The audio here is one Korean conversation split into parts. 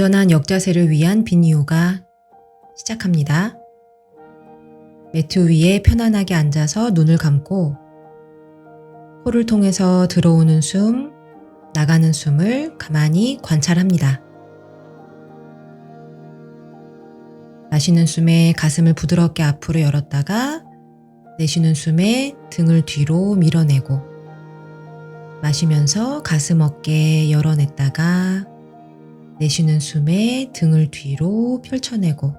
안전한 역자세를 위한 빈이요가 시작합니다. 매트 위에 편안하게 앉아서 눈을 감고 코를 통해서 들어오는 숨, 나가는 숨을 가만히 관찰합니다. 마시는 숨에 가슴을 부드럽게 앞으로 열었다가 내쉬는 숨에 등을 뒤로 밀어내고 마시면서 가슴 어깨 열어냈다가 내쉬는 숨에 등을 뒤로 펼쳐내고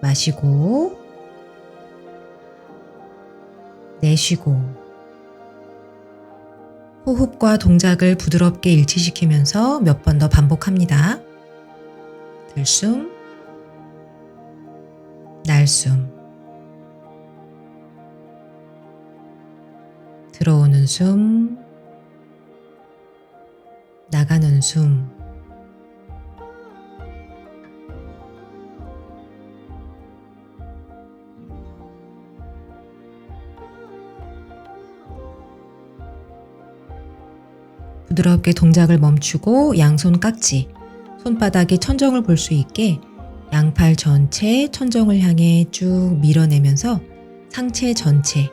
마시고 내쉬고 호흡과 동작을 부드럽게 일치시키면서 몇 번 더 반복합니다. 들숨, 날숨, 들어오는 숨, 나가는 숨, 부드럽게 동작을 멈추고 양손 깍지, 손바닥이 천정을 볼 수 있게 양팔 전체 천정을 향해 쭉 밀어내면서 상체 전체,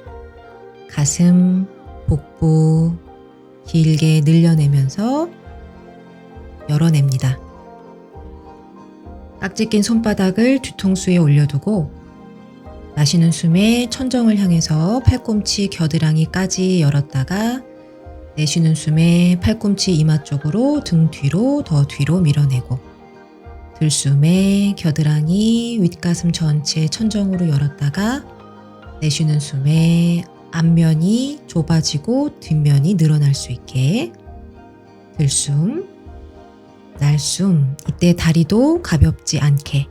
가슴, 복부 길게 늘려내면서 열어냅니다. 깍지 낀 손바닥을 뒤통수에 올려두고 마시는 숨에 천정을 향해서 팔꿈치 겨드랑이까지 열었다가 내쉬는 숨에 팔꿈치 이마 쪽으로 등 뒤로 더 뒤로 밀어내고 들숨에 겨드랑이 윗가슴 전체 천정으로 열었다가 내쉬는 숨에 앞면이 좁아지고 뒷면이 늘어날 수 있게 들숨 날숨 이때 다리도 가볍지 않게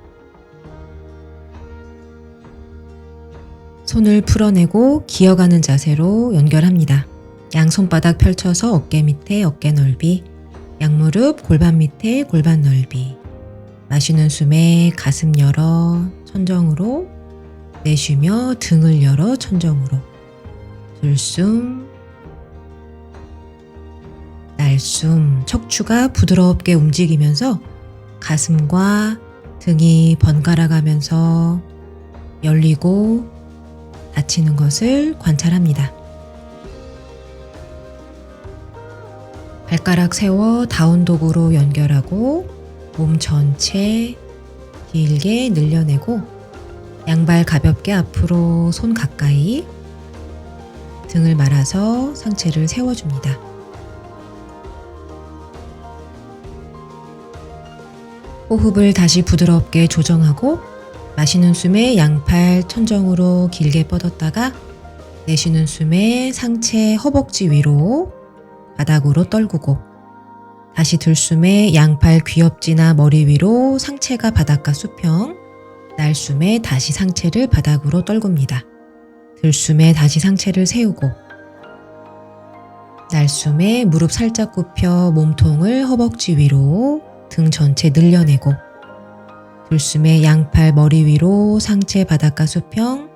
손을 풀어내고 기어가는 자세로 연결합니다. 양손바닥 펼쳐서 어깨 밑에 어깨 넓이, 양무릎 골반 밑에 골반 넓이. 마시는 숨에 가슴 열어 천정으로, 내쉬며 등을 열어 천정으로. 들숨, 날숨, 척추가 부드럽게 움직이면서 가슴과 등이 번갈아 가면서 열리고 닫히는 것을 관찰합니다. 발가락 세워 다운독으로 연결하고 몸 전체 길게 늘려내고 양발 가볍게 앞으로 손 가까이 등을 말아서 상체를 세워줍니다. 호흡을 다시 부드럽게 조정하고 마시는 숨에 양팔 천정으로 길게 뻗었다가 내쉬는 숨에 상체 허벅지 위로 바닥으로 떨구고 다시 들숨에 양팔 귀엽지나 머리 위로 상체가 바닥과 수평 날숨에 다시 상체를 바닥으로 떨굽니다. 들숨에 다시 상체를 세우고 날숨에 무릎 살짝 굽혀 몸통을 허벅지 위로 등 전체 늘려내고 들숨에 양팔 머리 위로 상체 바닥과 수평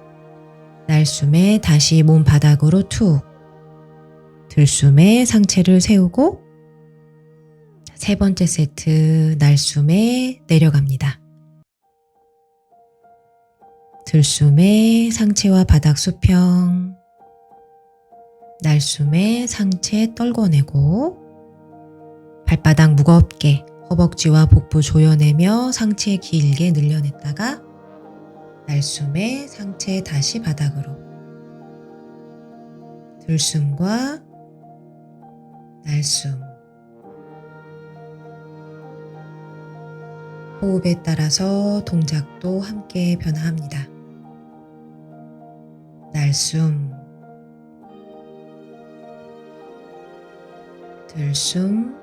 날숨에 다시 몸 바닥으로 툭 들숨에 상체를 세우고 세 번째 세트 날숨에 내려갑니다. 들숨에 상체와 바닥 수평 날숨에 상체 떨궈내고 발바닥 무겁게 허벅지와 복부 조여내며 상체 길게 늘려냈다가 날숨에 상체 다시 바닥으로 들숨과 날숨 호흡에 따라서 동작도 함께 변화합니다. 날숨. 들숨.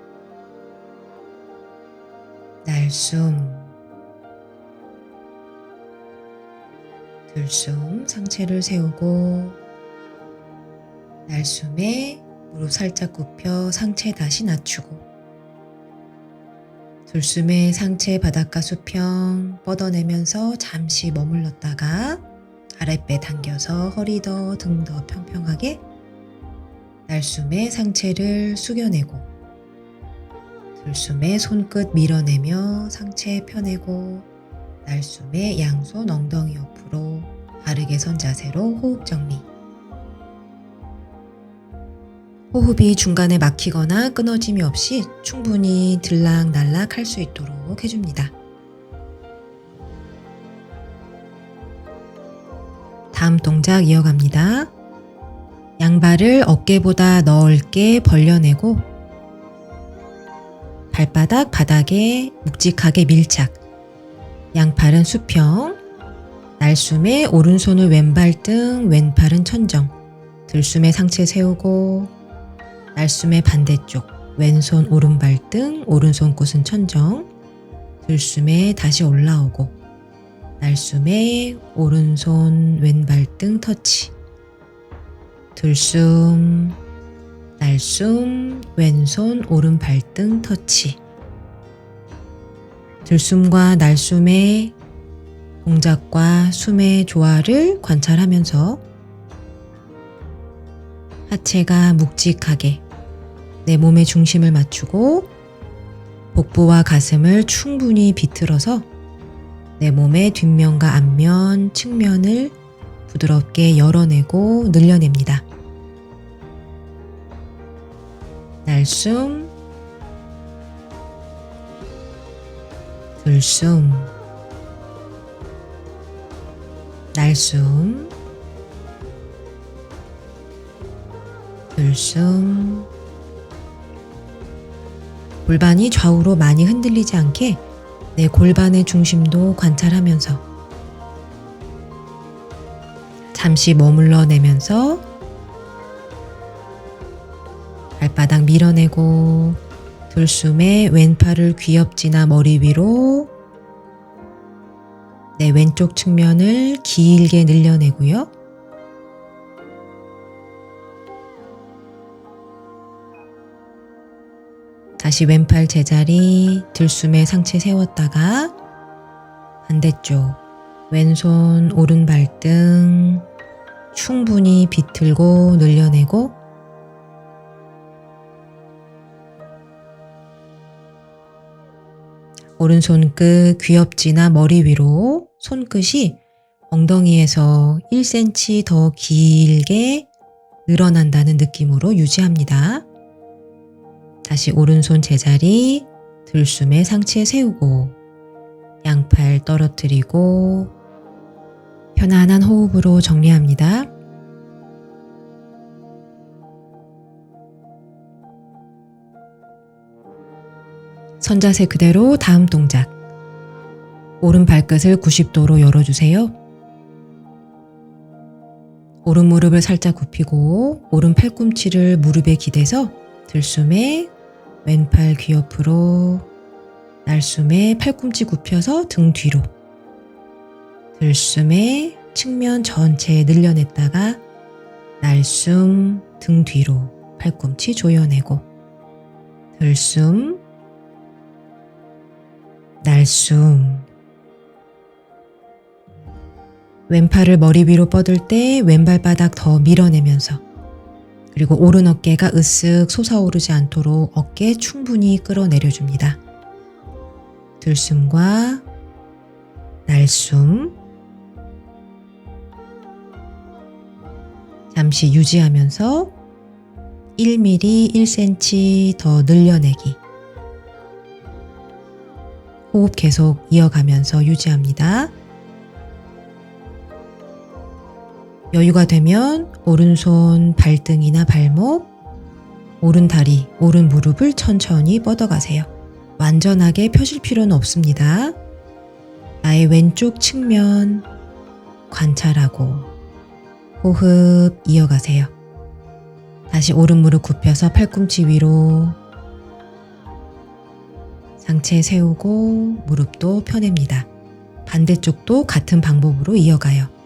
날숨. 들숨 상체를 세우고 날숨에 무릎 살짝 굽혀 상체 다시 낮추고 들숨에 상체 바닥과 수평 뻗어내면서 잠시 머물렀다가 아랫배 당겨서 허리 더 등 더 평평하게 날숨에 상체를 숙여내고 들숨에 손끝 밀어내며 상체 펴내고 날숨에 양손 엉덩이 옆으로 바르게 선 자세로 호흡 정리. 호흡이 중간에 막히거나 끊어짐이 없이 충분히 들락날락 할 수 있도록 해줍니다. 다음 동작 이어갑니다. 양발을 어깨보다 넓게 벌려내고 발바닥 바닥에 묵직하게 밀착. 양팔은 수평. 날숨에 오른손을 왼발 등 왼팔은 천정. 들숨에 상체 세우고 날숨의 반대쪽 왼손 오른발 등 오른손 꽃은 천정 들숨에 다시 올라오고 날숨에 오른손 왼발 등 터치. 들숨 날숨 왼손 오른발 등 터치. 들숨과 날숨의 동작과 숨의 조화를 관찰하면서 하체가 묵직하게 내 몸의 중심을 맞추고 복부와 가슴을 충분히 비틀어서 내 몸의 뒷면과 앞면, 측면을 부드럽게 열어내고 늘려냅니다. 날숨, 들숨, 날숨, 들숨 골반이 좌우로 많이 흔들리지 않게 내 골반의 중심도 관찰하면서 잠시 머물러 내면서 발바닥 밀어내고 들숨에 왼팔을 귀엽지나 머리 위로 내 왼쪽 측면을 길게 늘려내고요. 다시 왼팔 제자리 들숨에 상체 세웠다가 반대쪽 왼손 오른 발등 충분히 비틀고 늘려내고 오른손 끝 귀엽지나 머리 위로 손끝이 엉덩이에서 1cm 더 길게 늘어난다는 느낌으로 유지합니다. 다시 오른손 제자리 들숨에 상체 세우고 양팔 떨어뜨리고 편안한 호흡으로 정리합니다. 선자세 그대로 다음 동작. 오른 발끝을 90도로 열어주세요. 오른 무릎을 살짝 굽히고 오른 팔꿈치를 무릎에 기대서 들숨에 왼팔 귀 옆으로 날숨에 팔꿈치 굽혀서 등 뒤로 들숨에 측면 전체에 늘려냈다가 날숨 등 뒤로 팔꿈치 조여내고 들숨 날숨. 왼팔을 머리 위로 뻗을 때 왼발바닥 더 밀어내면서 그리고 오른 어깨가 으쓱 솟아오르지 않도록 어깨 충분히 끌어내려줍니다. 들숨과 날숨 잠시 유지하면서 1mm 1cm 더 늘려내기 호흡 계속 이어가면서 유지합니다. 여유가 되면 오른손 발등이나 발목, 오른 다리, 오른 무릎을 천천히 뻗어가세요. 완전하게 펴실 필요는 없습니다. 나의 왼쪽 측면 관찰하고 호흡 이어가세요. 다시 오른 무릎 굽혀서 팔꿈치 위로 상체 세우고 무릎도 펴냅니다. 반대쪽도 같은 방법으로 이어가요.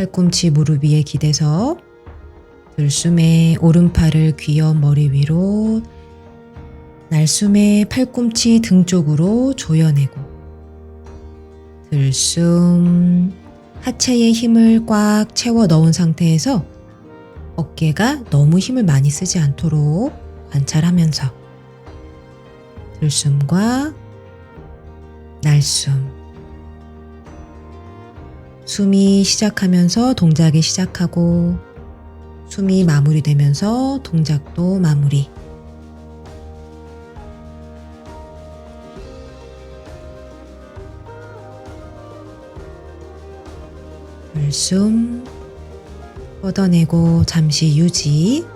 팔꿈치 무릎 위에 기대서 들숨에 오른팔을 귀여 머리 위로 날숨에 팔꿈치 등 쪽으로 조여내고 들숨 하체에 힘을 꽉 채워 넣은 상태에서 어깨가 너무 힘을 많이 쓰지 않도록 관찰하면서 들숨과 날숨 숨이 시작하면서 동작이 시작하고 숨이 마무리되면서 동작도 마무리. 물숨 뻗어내고 잠시 유지.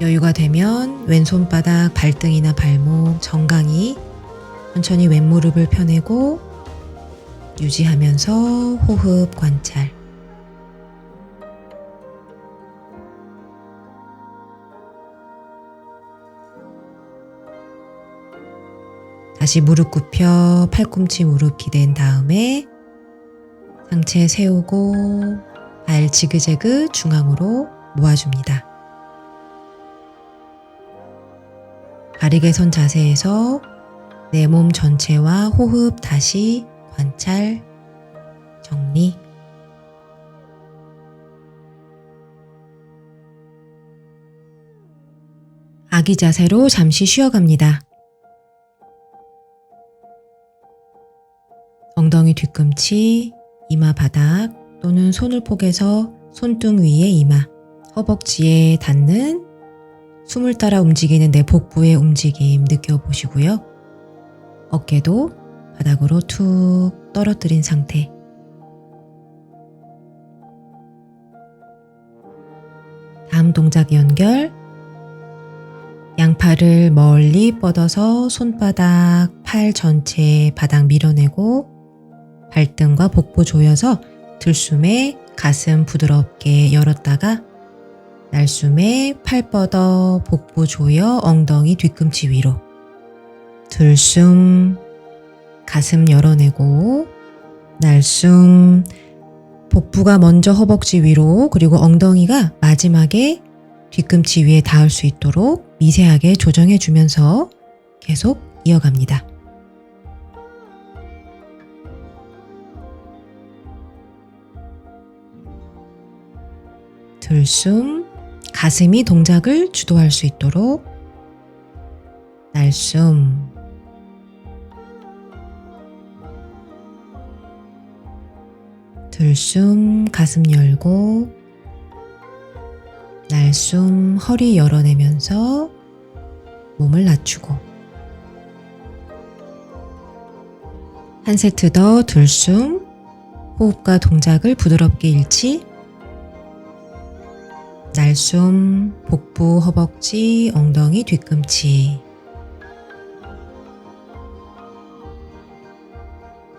여유가 되면 왼손바닥 발등이나 발목 정강이 천천히 왼무릎을 펴내고 유지하면서 호흡 관찰. 다시 무릎 굽혀 팔꿈치 무릎 기댄 다음에 상체 세우고 발 지그재그 중앙으로 모아줍니다. 바르게 선 자세에서 내 몸 전체와 호흡 다시 관찰, 정리. 아기 자세로 잠시 쉬어갑니다. 엉덩이 뒤꿈치, 이마 바닥 또는 손을 포개서 손등 위에 이마, 허벅지에 닿는 숨을 따라 움직이는 내 복부의 움직임 느껴보시고요. 어깨도 바닥으로 툭 떨어뜨린 상태. 다음 동작 연결. 양팔을 멀리 뻗어서 손바닥, 팔 전체 바닥 밀어내고 발등과 복부 조여서 들숨에 가슴 부드럽게 열었다가 날숨에 팔 뻗어 복부 조여 엉덩이 뒤꿈치 위로 들숨 가슴 열어내고 날숨 복부가 먼저 허벅지 위로 그리고 엉덩이가 마지막에 뒤꿈치 위에 닿을 수 있도록 미세하게 조정해 주면서 계속 이어갑니다. 들숨 가슴이 동작을 주도할 수 있도록. 날숨 들숨 가슴 열고. 날숨 허리 열어내면서 몸을 낮추고. 한 세트 더 들숨 호흡과 동작을 부드럽게 일치 날숨, 복부, 허벅지, 엉덩이, 뒤꿈치.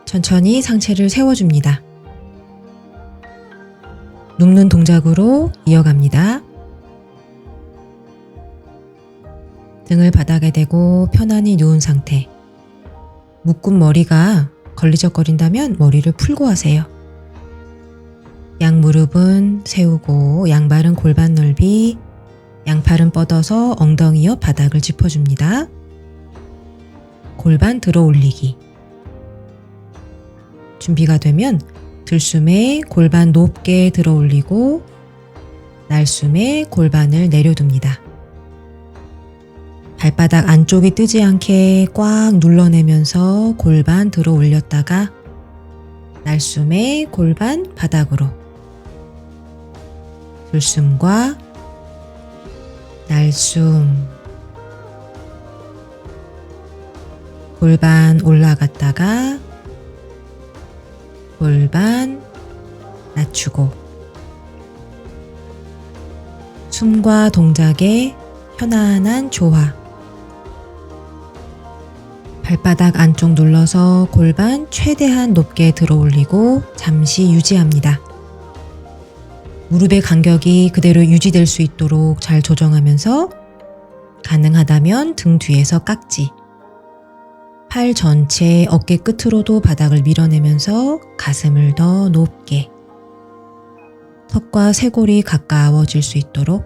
천천히 상체를 세워줍니다. 눕는 동작으로 이어갑니다. 등을 바닥에 대고 편안히 누운 상태. 묶은 머리가 걸리적거린다면 머리를 풀고 하세요. 양 무릎은 세우고 양발은 골반 넓이, 양팔은 뻗어서 엉덩이 옆 바닥을 짚어줍니다. 골반 들어 올리기. 준비가 되면 들숨에 골반 높게 들어 올리고 날숨에 골반을 내려둡니다. 발바닥 안쪽이 뜨지 않게 꽉 눌러내면서 골반 들어 올렸다가 날숨에 골반 바닥으로 들숨과 날숨 골반 올라갔다가 골반 낮추고 숨과 동작의 편안한 조화 발바닥 안쪽 눌러서 골반 최대한 높게 들어 올리고 잠시 유지합니다. 무릎의 간격이 그대로 유지될 수 있도록 잘 조정하면서 가능하다면 등 뒤에서 깍지 팔 전체 어깨 끝으로도 바닥을 밀어내면서 가슴을 더 높게 턱과 쇄골이 가까워질 수 있도록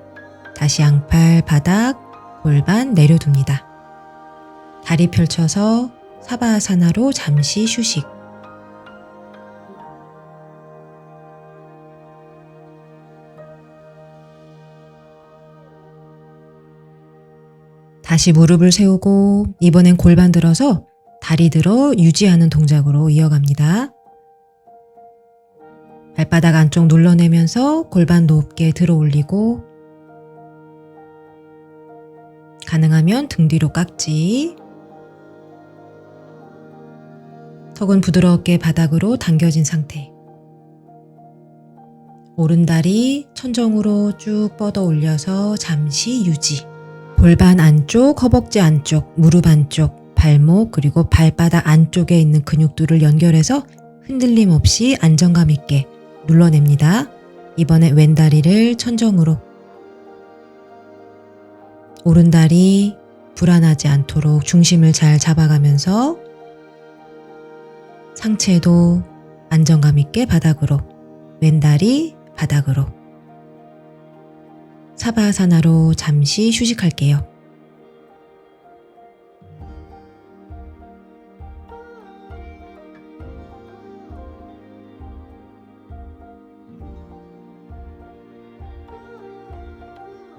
다시 양팔 바닥 골반 내려둡니다. 다리 펼쳐서 사바아사나로 잠시 휴식. 다시 무릎을 세우고 이번엔 골반 들어서 다리 들어 유지하는 동작으로 이어갑니다. 발바닥 안쪽 눌러내면서 골반 높게 들어 올리고 가능하면 등 뒤로 깍지. 턱은 부드럽게 바닥으로 당겨진 상태. 오른 다리 천정으로 쭉 뻗어 올려서 잠시 유지 골반 안쪽, 허벅지 안쪽, 무릎 안쪽, 발목 그리고 발바닥 안쪽에 있는 근육들을 연결해서 흔들림 없이 안정감 있게 눌러냅니다. 이번에 왼다리를 천정으로 오른다리 불안하지 않도록 중심을 잘 잡아가면서 상체도 안정감 있게 바닥으로 왼다리 바닥으로 사바사나로 잠시 휴식할게요.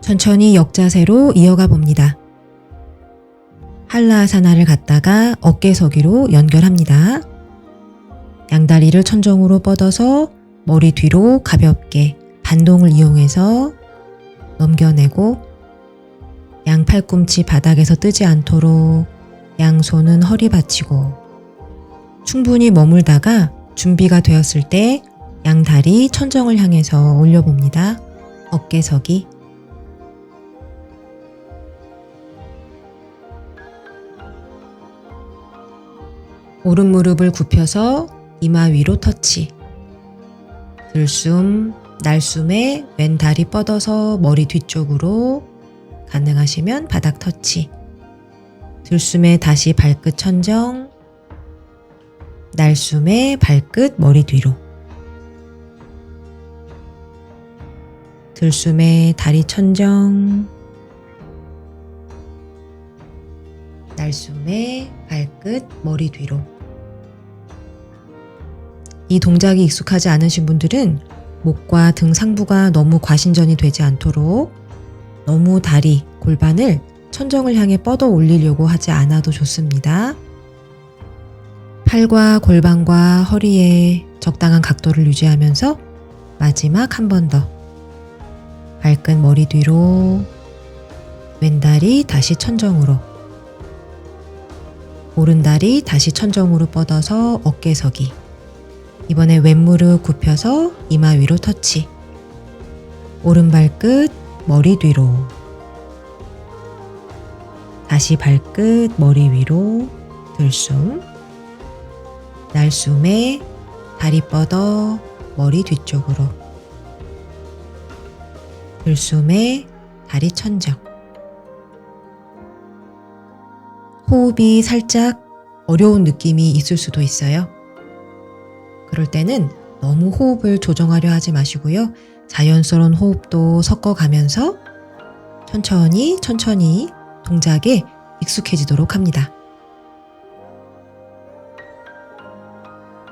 천천히 역자세로 이어가 봅니다. 한라아사나를 갔다가 어깨 서기로 연결합니다. 양다리를 천정으로 뻗어서 머리 뒤로 가볍게 반동을 이용해서 넘겨내고 양 팔꿈치 바닥에서 뜨지 않도록 양손은 허리 받치고 충분히 머물다가 준비가 되었을 때 양다리 천정을 향해서 올려봅니다. 어깨 서기 오른 무릎을 굽혀서 이마 위로 터치. 들숨, 날숨에 왼 다리 뻗어서 머리 뒤쪽으로 가능하시면 바닥 터치. 들숨에 다시 발끝 천정. 날숨에 발끝 머리 뒤로. 들숨에 다리 천정. 날숨에 발끝 머리 뒤로. 이 동작이 익숙하지 않으신 분들은 목과 등 상부가 너무 과신전이 되지 않도록 너무 다리, 골반을 천정을 향해 뻗어 올리려고 하지 않아도 좋습니다. 팔과 골반과 허리에 적당한 각도를 유지하면서 마지막 한 번 더. 발끝 머리 뒤로 왼다리 다시 천정으로 오른다리 다시 천정으로 뻗어서 어깨 서기. 이번에 왼무릎 굽혀서 이마 위로 터치. 오른 발 끝 머리 뒤로. 다시 발끝 머리 위로 들숨. 날숨에 다리 뻗어 머리 뒤쪽으로 들숨에 다리 천정 호흡이 살짝 어려운 느낌이 있을 수도 있어요. 그럴 때는 너무 호흡을 조정하려 하지 마시고요. 자연스러운 호흡도 섞어가면서 천천히 천천히 동작에 익숙해지도록 합니다.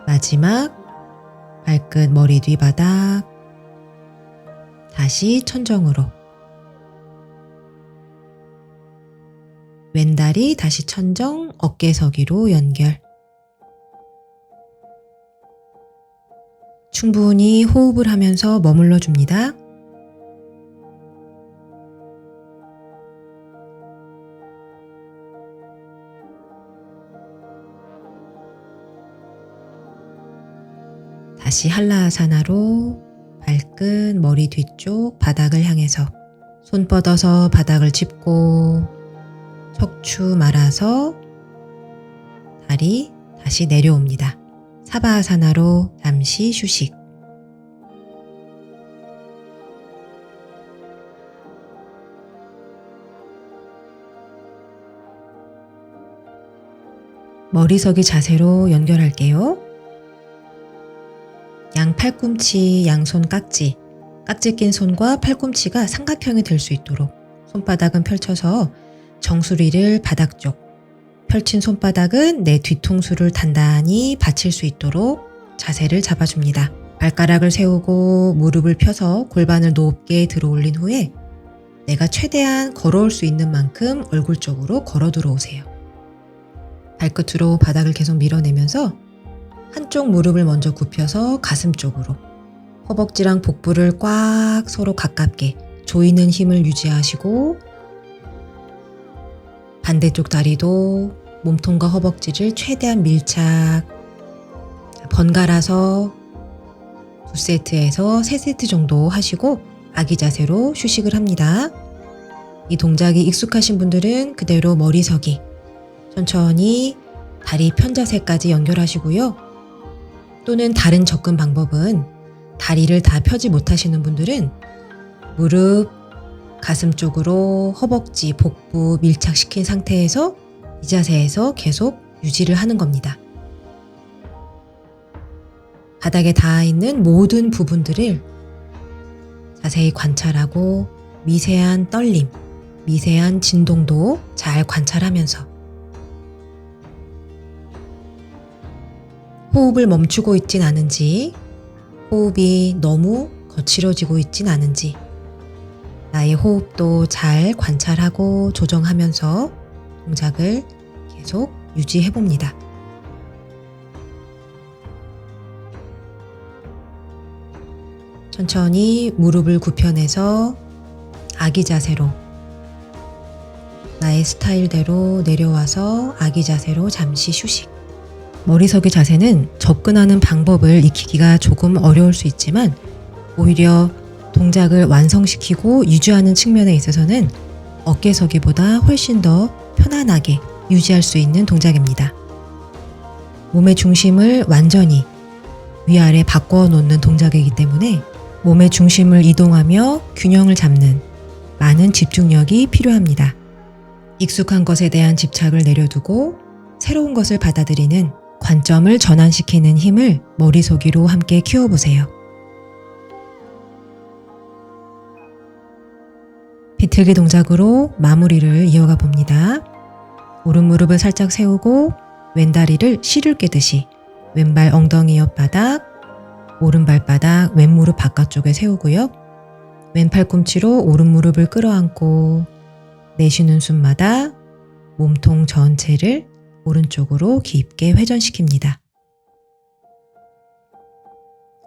마지막 발끝 머리 뒤바닥 다시 천정으로 왼다리 다시 천정 어깨 서기로 연결 충분히 호흡을 하면서 머물러 줍니다. 다시 한라아사나로 발끝 머리 뒤쪽 바닥을 향해서 손 뻗어서 바닥을 짚고 척추 말아서 다리 다시 내려옵니다. 사바아사나로 잠시 휴식. 머리서기 자세로 연결할게요. 양 팔꿈치, 양손 깍지, 깍지 낀 손과 팔꿈치가 삼각형이 될 수 있도록 손바닥은 펼쳐서 정수리를 바닥 쪽, 펼친 손바닥은 내 뒤통수를 단단히 받칠 수 있도록 자세를 잡아줍니다. 발가락을 세우고 무릎을 펴서 골반을 높게 들어 올린 후에 내가 최대한 걸어올 수 있는 만큼 얼굴 쪽으로 걸어 들어오세요. 발끝으로 바닥을 계속 밀어내면서 한쪽 무릎을 먼저 굽혀서 가슴 쪽으로 허벅지랑 복부를 꽉 서로 가깝게 조이는 힘을 유지하시고 반대쪽 다리도 몸통과 허벅지를 최대한 밀착 번갈아서 두 세트에서 세 세트 정도 하시고 아기 자세로 휴식을 합니다. 이 동작이 익숙하신 분들은 그대로 머리서기 천천히 다리 편자세까지 연결하시고요. 또는 다른 접근 방법은 다리를 다 펴지 못하시는 분들은 무릎, 가슴 쪽으로 허벅지, 복부 밀착시킨 상태에서 이 자세에서 계속 유지를 하는 겁니다. 바닥에 닿아 있는 모든 부분들을 자세히 관찰하고 미세한 떨림, 미세한 진동도 잘 관찰하면서 호흡을 멈추고 있진 않은지, 호흡이 너무 거칠어지고 있진 않은지, 나의 호흡도 잘 관찰하고 조정하면서 동작을 계속 유지해 봅니다. 천천히 무릎을 굽혀내서 아기 자세로 나의 스타일대로 내려와서 아기 자세로 잠시 휴식. 머리석의 자세는 접근하는 방법을 익히기가 조금 어려울 수 있지만 오히려 동작을 완성시키고 유지하는 측면에 있어서는 어깨서기보다 훨씬 더 편안하게 유지할 수 있는 동작입니다. 몸의 중심을 완전히 위아래 바꿔 놓는 동작이기 때문에 몸의 중심을 이동하며 균형을 잡는 많은 집중력이 필요합니다. 익숙한 것에 대한 집착을 내려두고 새로운 것을 받아들이는 관점을 전환시키는 힘을 머리속이로 함께 키워보세요. 비틀기 동작으로 마무리를 이어가 봅니다. 오른 무릎을 살짝 세우고 왼다리를 실을 깨듯이 왼발 엉덩이 옆바닥, 오른 발바닥 왼무릎 바깥쪽에 세우고요. 왼 팔 꿈치로 오른 무릎을 끌어안고 내쉬는 숨마다 몸통 전체를 오른쪽으로 깊게 회전시킵니다.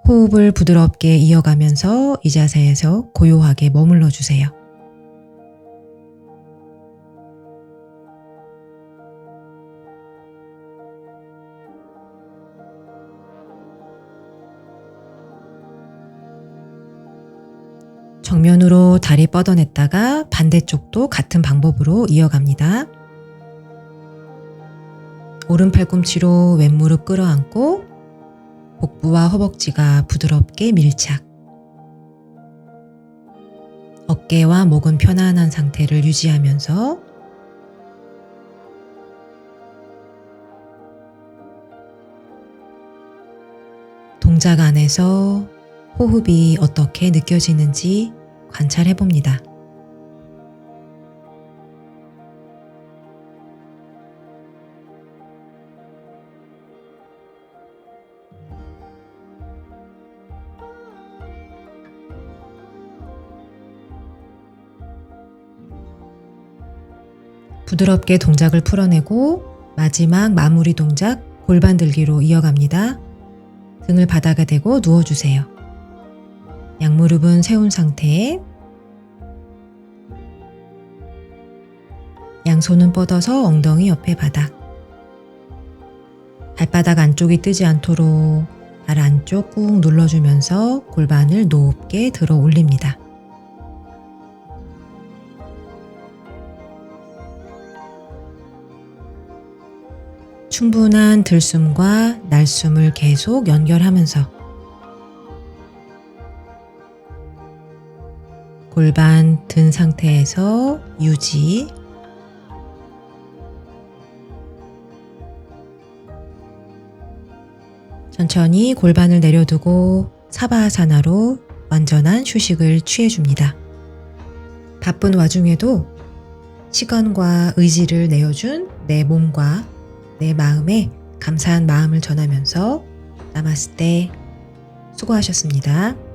호흡을 부드럽게 이어가면서 이 자세에서 고요하게 머물러 주세요. 정면으로 다리 뻗어냈다가 반대쪽도 같은 방법으로 이어갑니다. 오른 팔꿈치로 왼무릎 끌어안고 복부와 허벅지가 부드럽게 밀착. 어깨와 목은 편안한 상태를 유지하면서 동작 안에서 호흡이 어떻게 느껴지는지 관찰해 봅니다. 부드럽게 동작을 풀어내고 마지막 마무리 동작 골반 들기로 이어갑니다. 등을 바닥에 대고 누워주세요. 양무릎은 세운 상태. 양손은 뻗어서 엉덩이 옆에 바닥. 발바닥 안쪽이 뜨지 않도록 발 안쪽 꾹 눌러주면서 골반을 높게 들어 올립니다. 충분한 들숨과 날숨을 계속 연결하면서 골반 든 상태에서 유지 천천히 골반을 내려두고 사바아사나로 완전한 휴식을 취해줍니다. 바쁜 와중에도 시간과 의지를 내어준 내 몸과 내 마음에 감사한 마음을 전하면서 나마스테 수고하셨습니다.